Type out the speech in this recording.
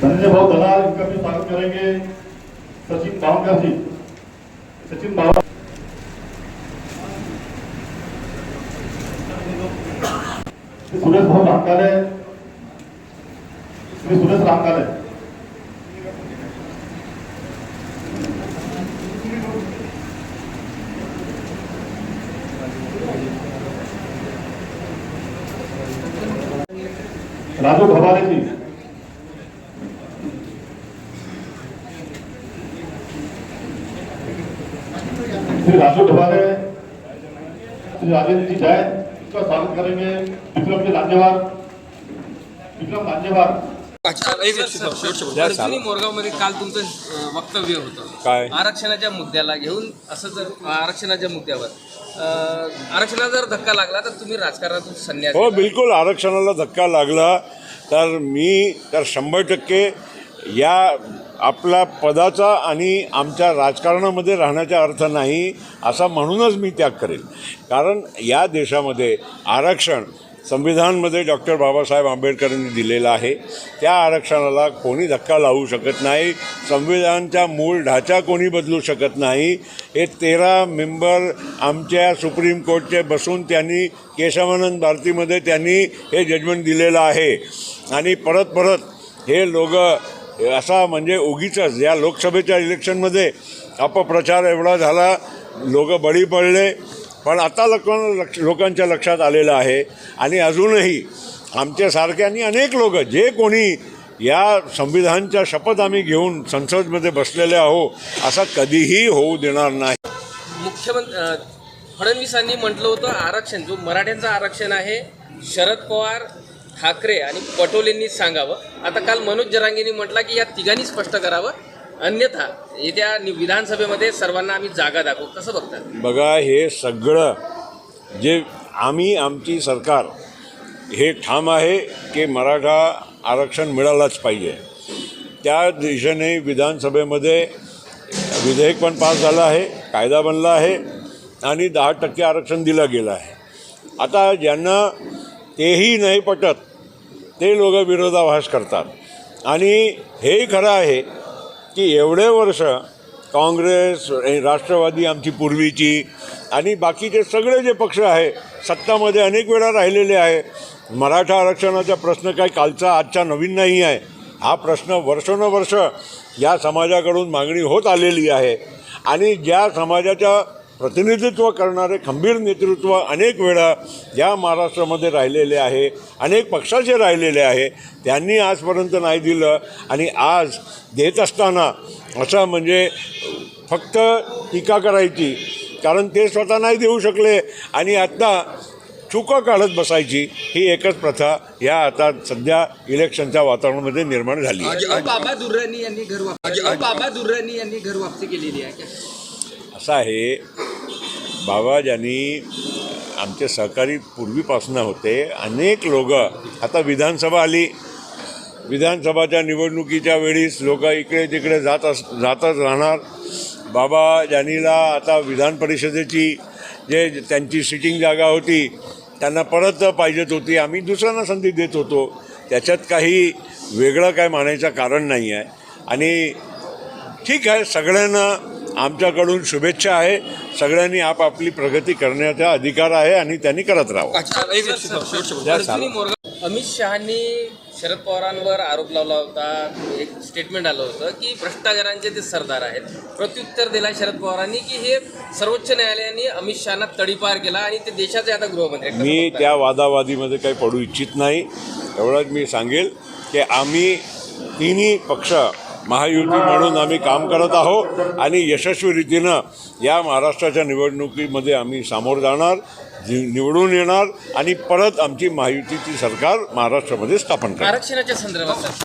संजय भाऊ दलाल इनका भी स्वागत करेंगे। सचिन भावकर जी। सचिन भाव सुरेश भाऊ रामकाले। श्री सुरेश रामकाले। राजू भवाले जी। श्री राजू ढबाले श्री राजेंद्र जी जैन इसका स्वागत करेंगे। विक्रम जी लांजेवार विक्रम अर्जुनी मोरगावमध्ये काल तुमचं वक्तव्य होतं. काय? आरक्षणाच्या मुद्द्याला घेऊन असं जर आरक्षणाच्या मुद्द्यावर आरक्षणाला जर धक्का लागला तर तुम्ही राजकारणातून संन्यास हो. बिलकुल आरक्षणाला धक्का लागला. तर मी तर शंभर टक्के या आपल्या पदाचा आणि आमच्या राजकारणामध्ये राहण्याचा अर्थ नाही असा म्हणूनच मी त्याग करेन कारण या देशामध्ये आरक्षण संविधानमध्ये डॉक्टर बाबासाहेब आंबेडकरांनी दिलेलं आहे. त्या आरक्षणाला कोणी धक्का लावू शकत नाही. संविधानचा मूळ ढाचा कोणी बदलू शकत नाही. हे तेरा मेंबर आमच्या सुप्रीम कोर्टचे बसून त्यांनी केशवानंद भारतीमध्ये त्यांनी हे जजमेंट दिलेलं आहे. आणि परत परत हे लोक असा म्हणजे उगीच या लोकसभेच्या इलेक्शनमध्ये अपप्रचार एवढा झाला लोक बळी पडले. पण आता लोक लक्ष लोकांच्या लक्षात आलेलं आहे. आणि अजूनही आमच्यासारखे आणि अनेक लोक जे कोणी या संविधानच्या शपथ आम्ही घेऊन संसदमध्ये बसलेले आहो असा कधीही होऊ देणार नाही. मुख्यमंत्री फडणवीसांनी म्हटलं होतं आरक्षण जो मराठ्यांचं आरक्षण आहे शरद पवार ठाकरे आणि पटोलेंनीच सांगावं. आता काल मनोज जरांगेंनी म्हटलं की या तिघांनी स्पष्ट करावं. अन्यथा येत्या विधानसभेमध्ये सर्वांना आम्ही जागा दाखवू. कसं बघता बघा हे सगळं जे आम्ही आमची सरकार हे ठाम आहे की मराठा आरक्षण मिळालंच पाहिजे. त्या दिशेने विधानसभेमध्ये विधेयक पण पास झालं आहे कायदा बनला आहे आणि दहा टक्के आरक्षण दिलं गेलं आहे. आता ज्यांना तेही नाही पटत ते लोक विरोधाभास करतात. आणि हेही खरं आहे की एवढे वर्ष काँग्रेस राष्ट्रवादी आमची पूर्वीची आणि बाकीचे सगळे जे पक्ष आहे सत्तामध्ये अनेक वेळा राहिलेले आहे. मराठा आरक्षणाचा प्रश्न काही कालचा आजचा नवीन नाही आहे. हा प्रश्न वर्षानुवर्ष या समाजाकडून मागणी होत आलेली आहे. आणि ज्या समाजाच्या प्रतिनिधित्व करणारे खंबीर नेतृत्व अनेक वेळा या महाराष्ट्रामध्ये राहिलेले आहे अनेक पक्षाचे राहिलेले आहे. त्यांनी आजपर्यंत नाही दिलं आणि आज देत असताना असं म्हणजे फक्त टीका करायची कारण ते स्वतः नाही देऊ शकले आणि आत्ता चुका काढत बसायची ही एकच प्रथा या आता सध्या इलेक्शनच्या वातावरणामध्ये निर्माण झाली बाबा दुर्राणी यांनी घर बाबा दुर्राणी यांनी घर वापसी केलेली आहे. असं आहे बाबा ज्यांनी आमचे सहकारी पूर्वीपासून होते अनेक लोक आता विधानसभा आली. विधानसभाच्या निवडणुकीच्या वेळीस लोक इकडे तिकडे जात अस जातच राहणार. बाबा जानीला आता विधान परिषदेची जे त्यांची सिटिंग जागा होती त्यांना परत पाहिजेत होती. आम्ही दुसऱ्यांना संधी देत होतो. त्याच्यात काही वेगळं काय मानायचं कारण नाही आहे आणि ठीक आहे सगळ्यांना आमच्याकडून शुभेच्छा आहे. सगळ्यांनी आपापली प्रगती करण्याचा अधिकार आहे आणि त्यांनी करत राहावं. अमित शहानी शरद पवारांवर आरोप लावला होता. एक स्टेटमेंट आलं होतं की भ्रष्टाचारांचे ते सरदार आहेत. प्रत्युत्तर दिला शरद पवारांनी की हे सर्वोच्च न्यायालयाने अमित शहाना तडीपार केला आणि ते देशाचे आता गृहमंत्री मी? त्या वादावादीमध्ये काही पडू इच्छित नाही. एवढंच मी सांगेल की आम्ही तिन्ही पक्ष महायुती म्हणून आम्ही काम करत आहोत आणि यशस्वी रीतीनं या महाराष्ट्राच्या निवडणुकीमध्ये आम्ही सामोर जाणार निवडून येणार आणि परत आमची महायुतीची सरकार महाराष्ट्रामध्ये स्थापन करणार. आरक्षणाच्या संदर्भात